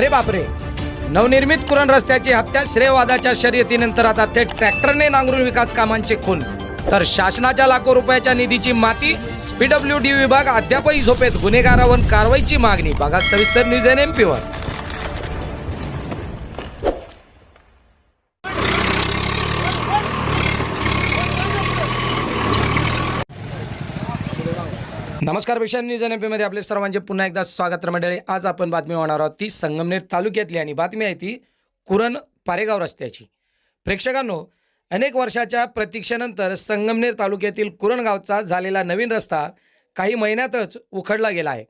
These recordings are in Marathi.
अरे बापरे. नवनिर्मित कुरण रस्त्याची हत्या श्रेयवादाच्या शर्यतीनंतर आता थेट ट्रॅक्टरने नांगरून विकास कामांचे खून. तर शासनाच्या लाखो रुपयाच्या निधीची माती पीडब्ल्यू डी विभाग अद्यापही झोपेत गुन्हेगारावर कारवाईची मागणी. बघा सविस्तर न्यूज एन एम पीवर नमस्कार विशाल न्यूज एनमध्ये आपले सर्वांचे पुन्हा एकदा स्वागत मंडळी. आज आपण बातमी होणार आहोत ती संगमनेर तालुक्यातली आणि बातमी आहे ती कुरण पारेगाव रस्त्याची. प्रेक्षकांनो अनेक वर्षाच्या प्रतीक्षेनंतर संगमनेर तालुक्यातील कुरण गावचा झालेला नवीन रस्ता काही महिन्यातच उखडला गेला आहे.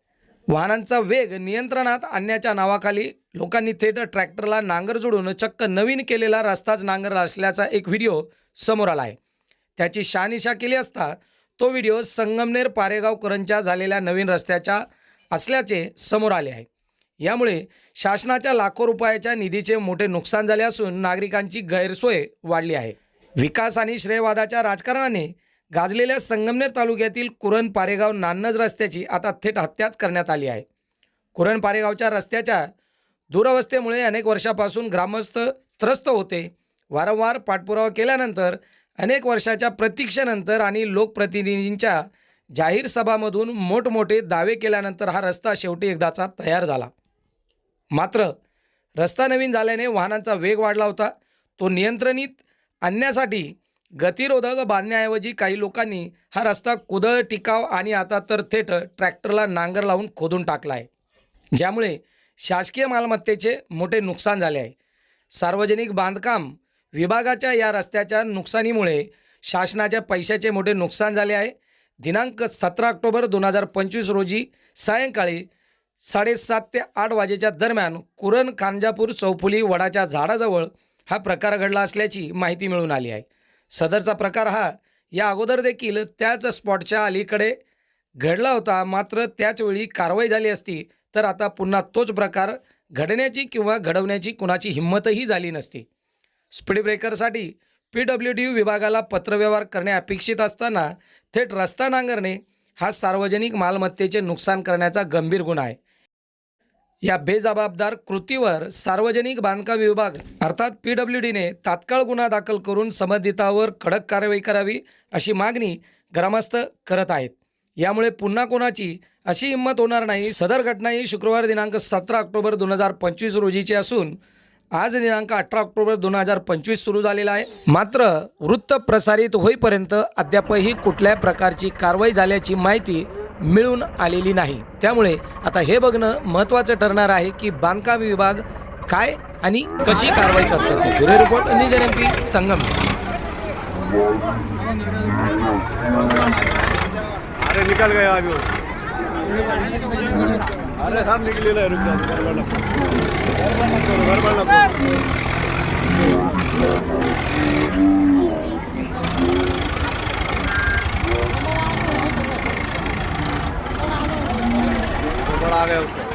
वाहनांचा वेग नियंत्रणात आणण्याच्या नावाखाली लोकांनी थेट ट्रॅक्टरला नांगर जोडून चक्क नवीन केलेला रस्ताच नांगर असल्याचा एक व्हिडिओ समोर आला आहे. त्याची शहानिशा केली असता तो व्हिडिओ संगमनेर पारेगाव करंच्या झालेल्या नवीन रस्त्याच्या असल्याचे समोर आले आहे. यामुळे शासनाच्या लाखो रुपयाच्या निधीचे मोठे नुकसान झाले असून नागरिकांची गैरसोय वाढली आहे. विकास आणि श्रेयवादाच्या राजकारणाने गाजलेल्या संगमनेर तालुक्यातील कुरण पारेगाव नान्नज रस्त्याची आता थेट हत्याच करण्यात आली आहे. कुरण पारेगावच्या रस्त्याच्या दुरवस्थेमुळे अनेक वर्षापासून ग्रामस्थ त्रस्त होते. वारंवार पाठपुरावा केल्यानंतर अनेक वर्षाच्या प्रतीक्षेनंतर आणि लोकप्रतिनिधींच्या जाहीर सभामधून मोठमोठे दावे केल्यानंतर हा रस्ता शेवटी एकदाचा तयार झाला. मात्र रस्ता नवीन झाल्याने वाहनांचा वेग वाढला होता. तो नियंत्रणित आणण्यासाठी गतिरोधक बांधण्याऐवजी काही लोकांनी हा रस्ता कुदळ टिकाव आणि आता तर थेट ट्रॅक्टरला नांगर लावून खोदून टाकला आहे ज्यामुळे शासकीय मालमत्तेचे मोठे नुकसान झाले आहे. सार्वजनिक बांधकाम विभागाच्या या रस्त्याच्या नुकसानीमुळे शासनाच्या पैशाचे मोठे नुकसान झाले आहे. दिनांक सतरा ऑक्टोबर दोन हजार पंचवीस रोजी सायंकाळी साडेसात ते आठ वाजेच्या दरम्यान कुरण खांजापूर चौफुली वडाच्या झाडाजवळ हा प्रकार घडला असल्याची माहिती मिळून आली आहे. सदरचा प्रकार हा या अगोदर देखील त्याच स्पॉटच्या अलीकडे घडला होता. मात्र त्याचवेळी कारवाई झाली असती तर आता पुन्हा तोच प्रकार घडण्याची किंवा घडवण्याची कुणाची हिंमतही झाली नसती. स्पीड ब्रेकरसाठी पी डब्ल्यू डी विभागाला पत्रव्यवहार करणे अपेक्षित असताना थेट रस्ता नांगरणे हा सार्वजनिक मालमत्तेचे नुकसान करण्याचा गंभीर गुन्हा आहे. या बेजबाबदार कृतीवर सार्वजनिक बांधकाम विभाग अर्थात पी डब्ल्यू डीने तात्काळ गुन्हा दाखल करून संबंधितावर कडक कारवाई करावी अशी मागणी ग्रामस्थ करत आहेत. यामुळे पुन्हा कोणाची अशी हिंमत होणार नाही. सदर घटना ही शुक्रवार दिनांक सतरा ऑक्टोबर दोन हजार पंचवीस रोजीची असून आज दिनांक अठरा ऑक्टोबर दोन हजार पंचवीस सुरू झालेला आहे. मात्र वृत्त प्रसारित होईपर्यंत अद्यापही कुठल्या प्रकारची कारवाई झाल्याची माहिती मिळून आलेली नाही. त्यामुळे आता हे बघणं महत्त्वाचं ठरणार आहे की बांधकाम विभाग काय आणि कशी कारवाई करतो. Bureau report news M P Sangam. अरे निकाल गया अभी. अरे सब निघलेला आहे रुक जा गडबड नको. गडबड नको गडबड